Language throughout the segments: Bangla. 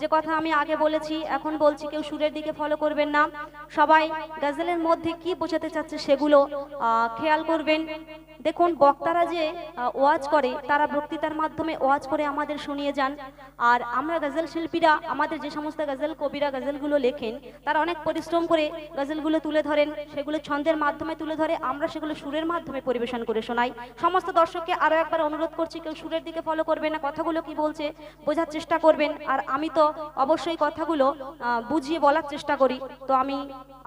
যে কথা আমি আগে বলেছি, এখন বলছি কেউ সুরের দিকে ফলো করবেন না। সবাই গজলের মধ্যে কি বোঝাতে চাচ্ছে সেগুলো খেয়াল করবেন। দেখুন, বক্তারা যে ওয়াজ করে, তারা বক্তৃতার মাধ্যমে ওয়াজ করে আমাদের শুনিয়ে যান। আর আমরা গজল শিল্পীরা, আমাদের যে সমস্ত গজল কবিরা গজলগুলো লেখেন, তারা অনেক পরিশ্রম করে গজলগুলো তুলে ধরেন, সেগুলো ছন্দের মাধ্যমে তুলে ধরে, আমরা সেগুলো সুরের মাধ্যমে পরিবেশন করে শোনাই। সমস্ত দর্শককে আরও একবার অনুরোধ করছি, কেউ সুরের দিকে ফলো করবেন না, কথাগুলো কি বলছে, বোঝার চেষ্টা করবেন। আর আমি তো অবশ্যই কথাগুলো বুঝিয়ে বলার চেষ্টা করি, তো আমি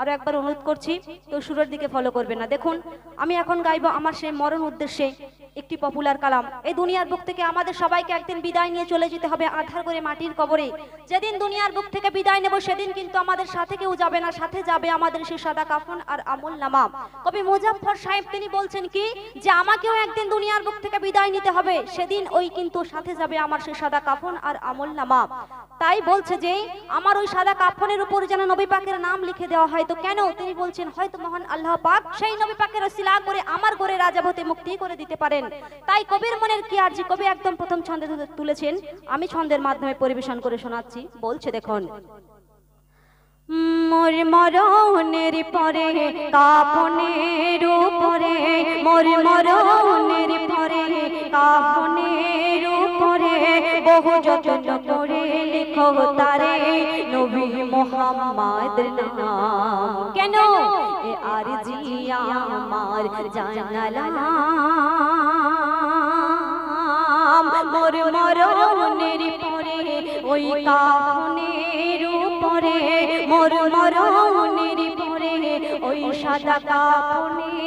আরও একবার অনুরোধ করছি, কেউ সুরের দিকে ফলো করবেন না। দেখুন, আমি এখন গাইবো আমার সেই মরণ উদ্দেশ্যে একটি পপুলার কালাম। এই দুনিয়ার বুক থেকে আমাদের সবাইকে একদিন বিদায় নিয়ে চলে যেতে হবে আধার করে মাটির কবরে। যেদিন দুনিয়ার বুক থেকে বিদায় নেব, সেদিন কিন্তু আমাদের সাথে কেউ যাবে না, সাথে যাবে আমাদের সেই সাদা কাফন আর আমল নামা। কবি মুজাফফর সাহেব তিনি বলছেন কি, যে আমাকেও একদিন দুনিয়ার বুক থেকে বিদায় নিতে হবে, সেদিন ওই কিন্তু সাথে যাবে আমার সেই সাদা কাফন আর আমল নামা। তাই বলছে যে, আমার ওই সাদা কাফনের উপর যেন নবী পাকের নাম লিখে দেওয়া হয়, তো কেন? তিনি বলছেন, হয়তো মহান আল্লাহ পাক সেই নবী পাকের সিলা করে আমার ঘরে রাজাভতে মুক্তি করে দিতে পারেন। তাই কবির মনের কি আর্জি? কবি একদম প্রথম ছন্দে তুলেছেন। আমি ছন্দের মাধ্যমে পরিবেশন করে শোনাচ্ছি। বলছে দেখুন। মোর মরণের পরে কাপনের উপরে মোর মরণের বহু যতন করে লিখো তারে নবী মোহাম্মদ নাম। কেন? এ আর জিয়া আমার মোর মরণের পরে ওই কাপনের উপরে মোর মরণের পরে ওই সাদা কাপনের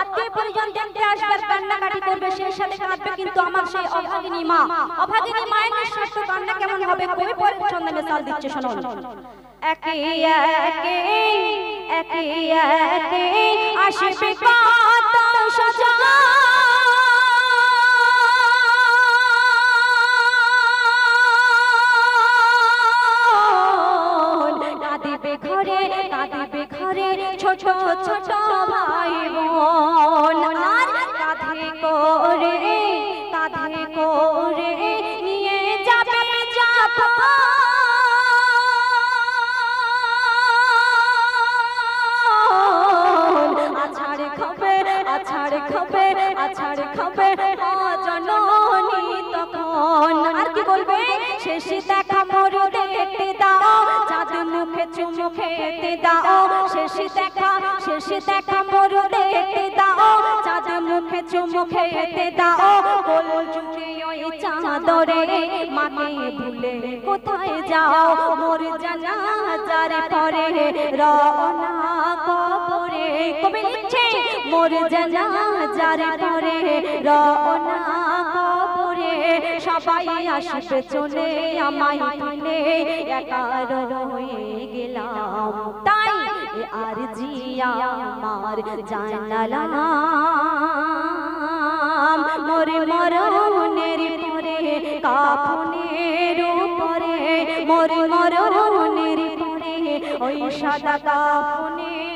আত্মীয় পরিজন দেখতে আসবে, কান্নাকাটি করবে, সেই সাথে কাঁদবে কিন্তু আমার সেই অভাগিনী মা। অভাগিনী মায়ের নিঃশ্বাস কান্না কেমন হবে? কবি পরের ছন্দে মেসাল দিচ্ছে শোনো একে একে একে একে, আসবে আছাড় খাবে জননী তখন। আর কি দেখা মরু দেখতে দাও, চাঁদ মুখে চুমু খেতে দাও। শেষে দেখা শেষে দেখা মরু দেখতে দাও, চাঁদ মুখে চুমু খেতে দাও। গোল জুড়ে ওই চাঁদরে মাকে ভুলে কোথায় যাও? মোর জানা যার পরে রওনা কবরে কবি লিখছে মোর জানা পরে রওনা কবরে। সবাই আসবে চলে আমায় ফেলে একা রয়ে গেলাম। তাই আর জিয়া আমার জানালাম মোর মরণের পরে, কাফনের উপরে। মোর মরণের পরে, ওই সাদা কাফনের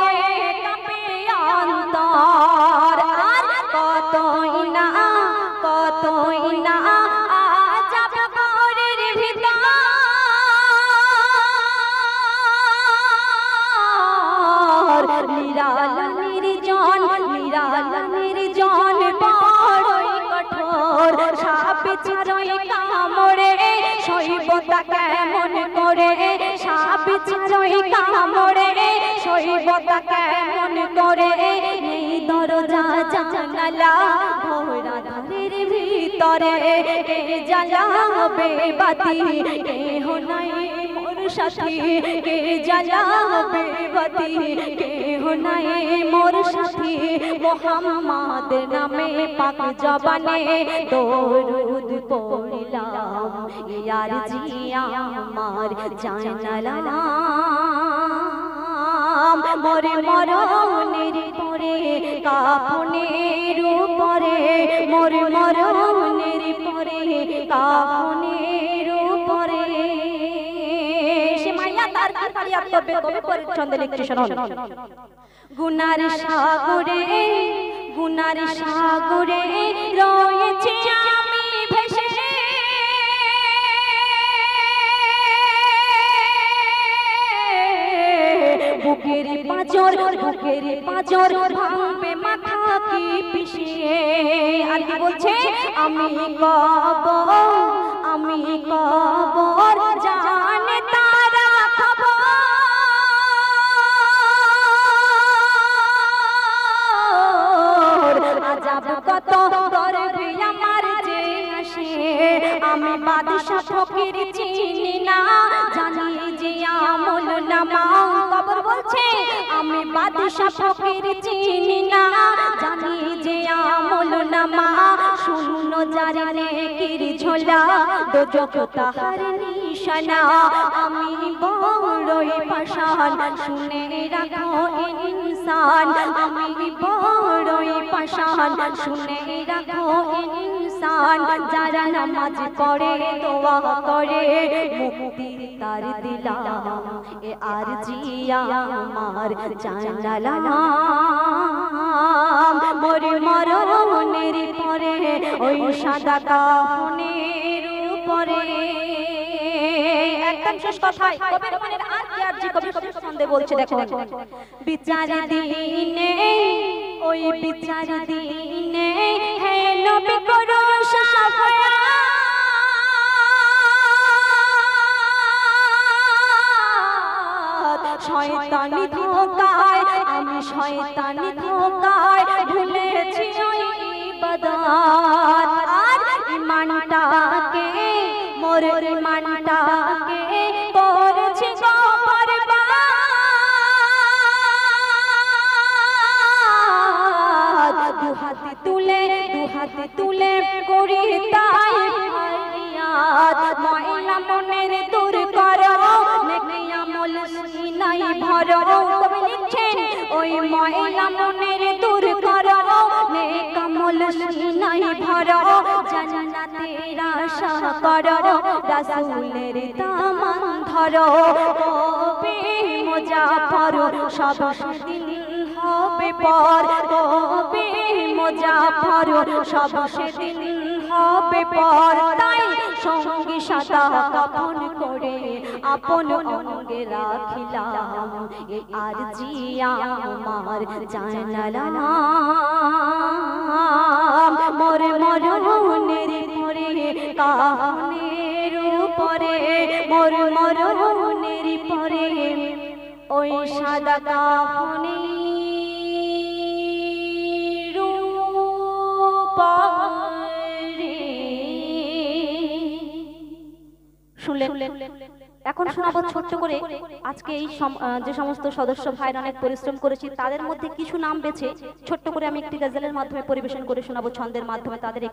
শৈবতা কেমন করে সাপে চারই কামড়ে শৈবতা কেমন করে এই দরজা, জানালা, ভোরা ধারের ভিতরে। কে জ্বালাবে বাতি? কেহ নাই মোর সাথী। কে জ্বালাবে বাতি? কেহ নাই মোর মোহাম্মদ নামে পাক জবানে দরুদ পড়িলাম। ইয়ার জিয়া আমার জানালাম। মরে মরণের পরে কাপনের উপরে, মরে মরণের পরে কাপনের উপরে। সে মাইয়া তার কি ফারিয়াদ করবে? কবে পরে লিখছে শোনো গুনার সাগরে গুনার সাগরে রয়েছে আমি ভেসে। বুকের পাঁচর বুকের পাঁচর ভাঙবে মাথা কি পিছিয়ে আর কি বলছে? আমি কব আমি কবর জানে কত করবে আমার যে আসে, আমি বাদশা ফকির চিনি না, জানি যে আমল নামা কবর বলছে, আমি বাদশা ফকির চিনি না, জানি যে নামা শূন্য জানে কির ঝোলা, দোজক তাহার নিশানা, আমি বড়ই পাশান শুনে রাখো ইনসান, আমি বড়ই পাশান শুনে রাখো ইনসান, যারা নামাজ পড়ে দোয়া করে, মুক্তি তার দিলাম। এ আর জিয়া আমার জানালাম মরে মরণের পরে, ওই সাদা কাফনের উপরে একদম শেষ কথায় কবির মনের আর কি আর জি কবি কবি ছন্দে বলছে, দেখো। বিচার দিনে, ওই বিচার দিনে হে নবী করো শাফায়াত শয়তানি ধোকায়, আমি শয়তানি ধোকায় ভুলেছি ওই ইবাদত। আর ইমানটাকে, মোর ইমানটাকে হাতে তুলে করি তাই ময়লা মনের দূর করো আমল সিনাই ভরো। কবি লিখছেন, ওই ময়লা মনের দূর করো সিনাই ভরো। জান্নাতের দামান ধরো। কবি মুজাফর সব হবে পর। মুজাফর সব সেদিন হবে পর। তাই সঙ্গী সাদা মোর মরণের পরে কাহনের উপরে, মোর মরণের পরে ওই সাদা কাহনের শুনলেন এখন শোনাবো ছোট্ট করে আজকে এই যে সমস্ত সদস্য ভাইয়ের অনেক পরিশ্রম করেছি তাদের মধ্যে কিছু নাম বেছে ছোট্ট করে আমি একটি গজলের মাধ্যমে পরিবেশন করে শোনাবো ছন্দের মাধ্যমে তাদের